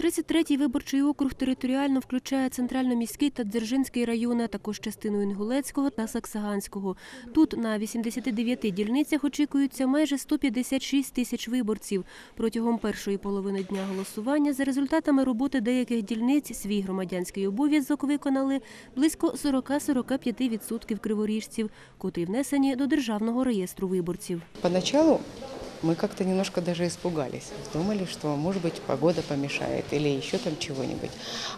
33-й виборчий округ територіально включає центрально-міський та Дзержинський райони, а також частину Інгулецького та Саксаганського. Тут на 89 дільницях очікуються майже 156 тисяч виборців. Протягом першої половини дня голосування за результатами роботи деяких дільниць свій громадянський обов'язок виконали близько 40-45% криворіжців, котрі внесені до Державного реєстру виборців. Поначалу мы как-то немножко даже испугались. Думали, что, может быть, погода помешает или еще там чего-нибудь.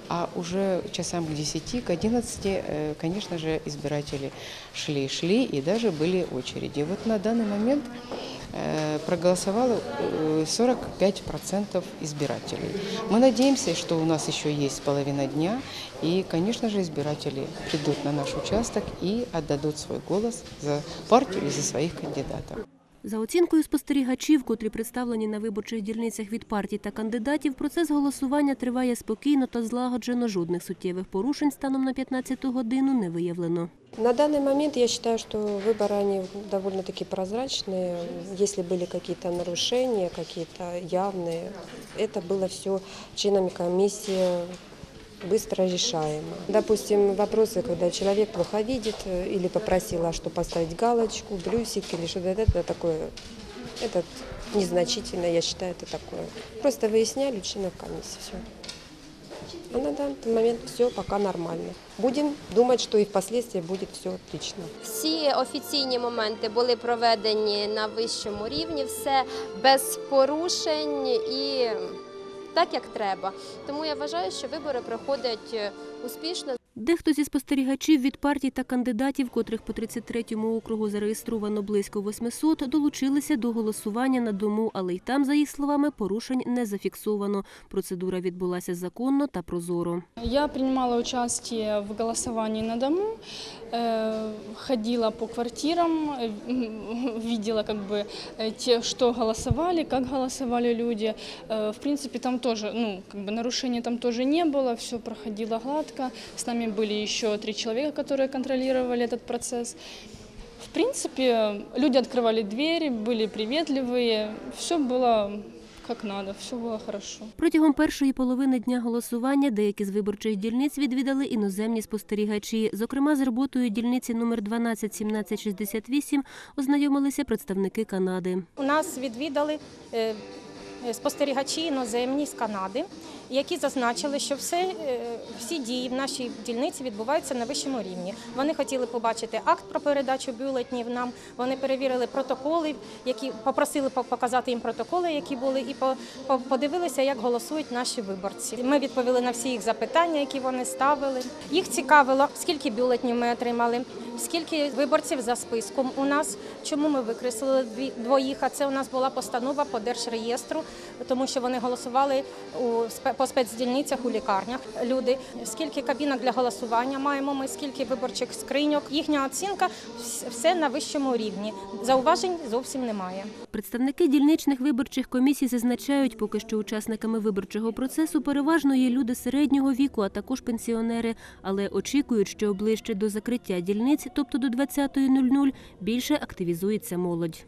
А уже часам к 10, к 11, э, конечно же, избиратели шли, шли, и даже были очереди. Вот на данный момент э, проголосовало э, 45% избирателей. Мы надеемся, что у нас еще есть половина дня, и, конечно же, избиратели придут на наш участок и отдадут свой голос за партию или за своих кандидатов. За оцінкою спостерігачів, котрі представлені на виборчих дільницях від партій та кандидатів, процес голосування триває спокійно та злагоджено. Жодних суттєвих порушень станом на 15-ту годину не виявлено. На данный момент я считаю, что выборы они довольно-таки прозрачные. Если были какие-то нарушения, какие-то явные, это было все членами комиссии быстро решаемо. Допустим, вопросы, когда человек плохо видит э, или попросила, что поставить галочку, плюсик или что-то это такое, это незначительно, я считаю, это такое. Просто выясняли членов комиссии, все. А на данный момент все пока нормально. Будем думать, что и впоследствии будет все отлично. Всі офіційні моменти були проведені на вищому рівні, все без порушень і так, як треба. Тому я вважаю, що вибори проходять е, успішно. Дехто зі спостерігачів від партій та кандидатів, котрих по 33-му округу зареєстровано близько 800, долучилися до голосування на дому, але й там, за їх словами, порушень не зафіксовано. Процедура відбулася законно та прозоро. Я принимала участие в голосовании на дому, э, ходила по квартирам, э, видела как бы э, те, что голосовали, как голосовали люди. Э, В принципе, там тоже, ну, как бы нарушений там тоже не было, все проходило гладко. С нами были еще три человека, которые контролировали этот процесс. В принципе, люди открывали двери, были приветливые, все было как надо, все было хорошо. Протягом першої половини дня голосування деякі з виборчих дільниць відвідали іноземні спостерігачі. Зокрема, з роботою дільниці номер 12-1768 ознайомилися представники Канади. У нас відвідали е, е, спостерігачі іноземні з Канади, які зазначили, що все, е, всі дії в нашій дільниці відбуваються на вищому рівні. Вони хотіли побачити акт про передачу бюлетнів нам. Вони перевірили протоколи, які попросили показати їм протоколи, які були, і по- по- подивилися, як голосують наші виборці. Ми відповіли на всі їх запитання, які вони ставили. Їх цікавило, скільки бюлетнів ми отримали, скільки виборців за списком у нас, чому ми викреслили двоїх. А це у нас була постанова по держреєстру, тому що вони голосували у по спецдільницях у лікарнях. Люди, скільки кабінок для голосування маємо ми, скільки виборчих скриньок. Їхня оцінка все на вищому рівні. Зауважень зовсім немає. Представники дільничних виборчих комісій зазначають, поки що учасниками виборчого процесу переважно є люди середнього віку, а також пенсіонери, але очікують, що ближче до закриття дільниць, тобто до 20.00, більше активізується молодь.